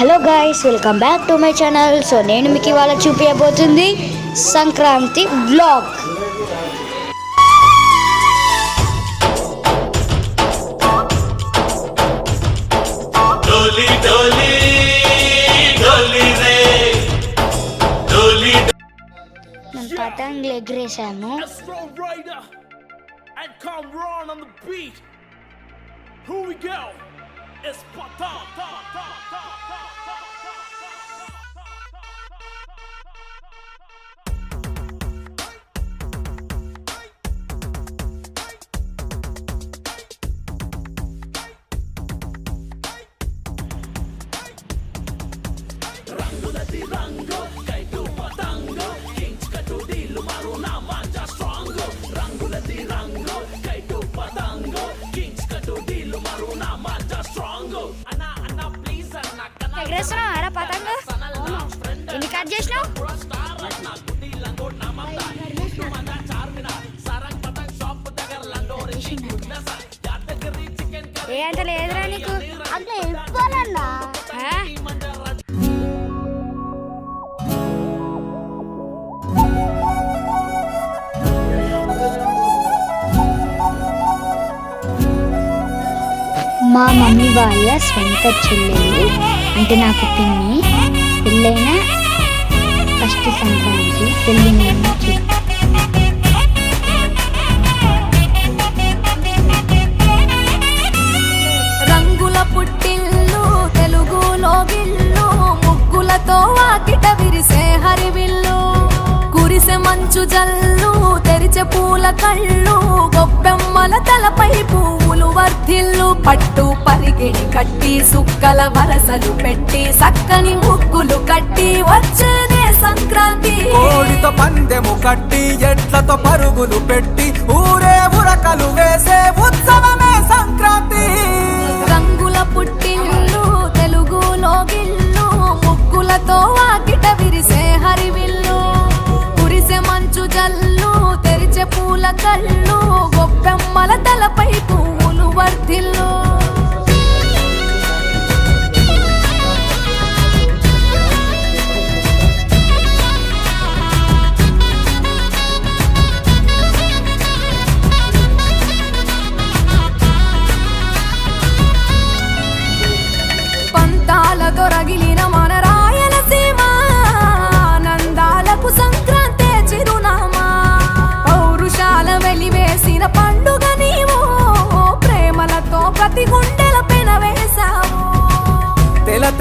Hello guys welcome back to my channel so నేను మీకు ఇవాళ చూపించబోతుంది సంక్రాంతి బ్లాగ్ మనం Here we go. explotar. Rango de tirán ఆరా పతంగు ఎన్ని కట్ చేసినావు ఏ లేదురా నీకు? మా మమ్మీ వాళ్ళ సొంత చెల్లెలు అంటే నాకు పిన్ని పెళ్ళైన ఫస్ట్ సంక్రాంతి పెళ్ళిన రంగుల పుట్టిల్లు తెలుగులో గిల్లు ముగ్గులతో వాకిట విరిసే హరివిల్లు. కురిసె మంచు జల్లు తెరిచే పూల కళ్ళు గొప్పెమ్మల తలపై పువ్వులు వర్ధిల్లు. పట్టు పరిగిడి కట్టి సుక్కల వరసలు పెట్టి సక్కని ముక్కులు కట్టి వచ్చేదే సంక్రాంతి. కోడితో పందెము కట్టి ఎట్లతో పరుగులు పెట్టి ఊరే ఉరకలు వేసే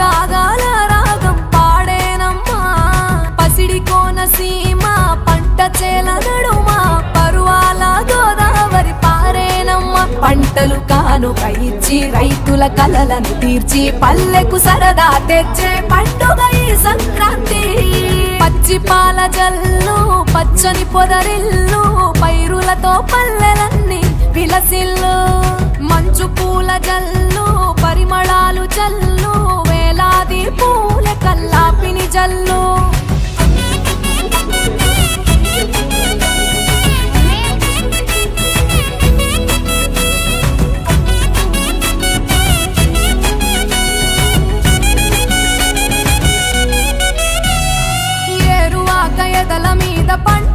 రాగాల రాగం పాడేనమ్మా. పసిడి కోనసీమ పంట చేల నడుమా పరువాల గోదావరి పారేనమ్మా. పంటలు కాను ఇచ్చి రైతుల కలలను తీర్చి పల్లెకు సరదా తెచ్చే పండుగ ఈ సంక్రాంతి. పచ్చి పాల జల్లు పచ్చని పొదరిల్లు పైరులతో పల్లెలన్నీ విలసిల్లు. మంచు పూల జల్లు పరిమళాలు జల్లు ఎదల మీద పండు